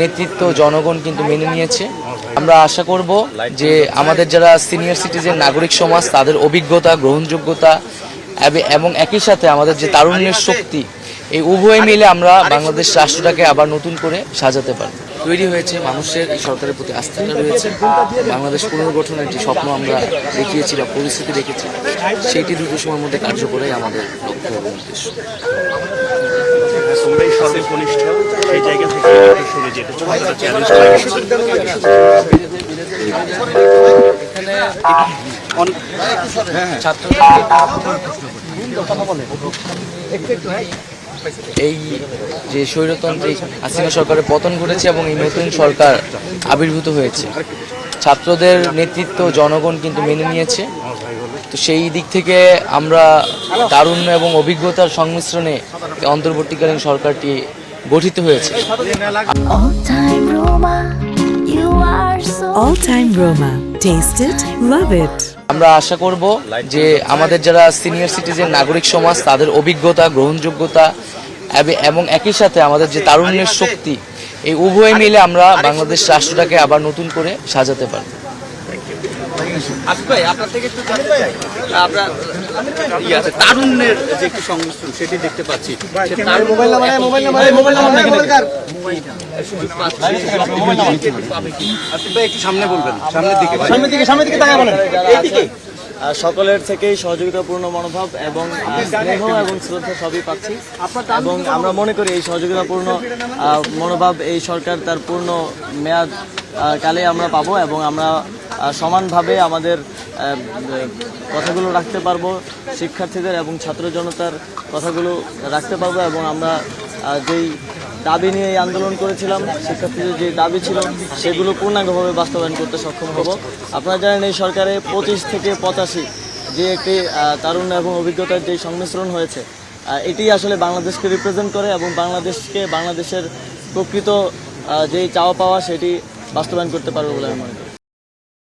নেতৃত্ব জনগণ কিন্তু মেনে নিয়েছে। আমরা আশা করব যে আমাদের যারা সিনিয়র সিটিজেন নাগরিক সমাজ, তাদের অভিজ্ঞতা, গ্রহণযোগ্যতা এবং একই সাথে আমাদের যে তারুণ্যের শক্তি, এই উভয় মিলে আমরা বাংলাদেশ রাষ্ট্রটাকে আবার নতুন করে সাজাতে পারব। তৈরি হয়েছে মানুষের সরকারের প্রতি আস্থাটা রয়েছে। বাংলাদেশ পুনর্গঠনের যে স্বপ্ন আমরা দেখিয়েছি বা পরিস্থিতি দেখেছি। সেইটি দ্রুত সময়ের মধ্যে কার্যকরাই আমাদের লক্ষ্য এবং উদ্দেশ্য। তোমরাই সর্বকনিষ্ঠ। সেই জায়গা থেকে একটু সরে যেতে চাও আমরা চ্যালেঞ্জ এই যে স্বৈরতান্ত্রিক হাসিনা সরকারের পতন ঘটেছে এবং এই নতুন সরকার আবির্ভূত হয়েছে। ছাত্রদের নেতৃত্ব জনগণ কিন্তু মেনে নিয়েছে। তো সেই দিক থেকে আমরা তারুণ্য এবং অভিজ্ঞতার সংমিশ্রণে অন্তর্বর্তীকালীন সরকারটি গঠিত হয়েছে All time Roma, you are so All Time Roma. Taste it, love it. আমরা আশা করব যে আমাদের যারা সিনিয়র সিটিজেন নাগরিক সমাজ তাদের অভিজ্ঞতা গ্রহণযোগ্যতা এবং একই সাথে আমাদের যে তারুণ্যের শক্তি এই উভয় মিলে আমরা বাংলাদেশ রাষ্ট্রটাকে আবার নতুন করে সাজাতে পারব আসিফ ভাই আপনার থেকে একটু জানতে চাই। আপনার ইয়ে আছে তারুণ্যের যে একটু সংমিশ্রণ সেটি দেখতে পাচ্ছি। Mobile number mobile number mobile number Asif ভাই একটু সামনে বলবেন সামনের দিকে সামনের দিকে সামনের দিকে তাকায় বলেন এইদিকে সকলের থেকেই সহযোগিতাপূর্ণ মনোভাব এবং স্নেহ এবং শ্রদ্ধা সবই পাচ্ছি। এবং আমরা মনে করি এই সহযোগিতাপূর্ণ মনোভাব এই সরকার তার পূর্ণ মেয়াদ কালে আমরা পাবো এবং আমরা সমানভাবে আমাদের কথাগুলো রাখতে পারব শিক্ষার্থীদের এবং ছাত্র জনতার কথাগুলো রাখতে পারব এবং আমরা যেই দাবি নিয়ে এই আন্দোলন করেছিলাম শিক্ষার্থীদের যে দাবি ছিল সেগুলো পূর্ণাঙ্গভাবে বাস্তবায়ন করতে সক্ষম হব। আপনারা জানেন এই সরকারে পঁচিশ থেকে পঁচাশি যে একটি আহ, তারুণ্য এবং অভিজ্ঞতার যে সংমিশ্রণ হয়েছে এটি আসলে বাংলাদেশকে রিপ্রেজেন্ট করে এবং বাংলাদেশকে বাংলাদেশের প্রকৃত যেই চাওয়া পাওয়া সেটি বাস্তবায়ন করতে পারবে বলে আমি মনে করি।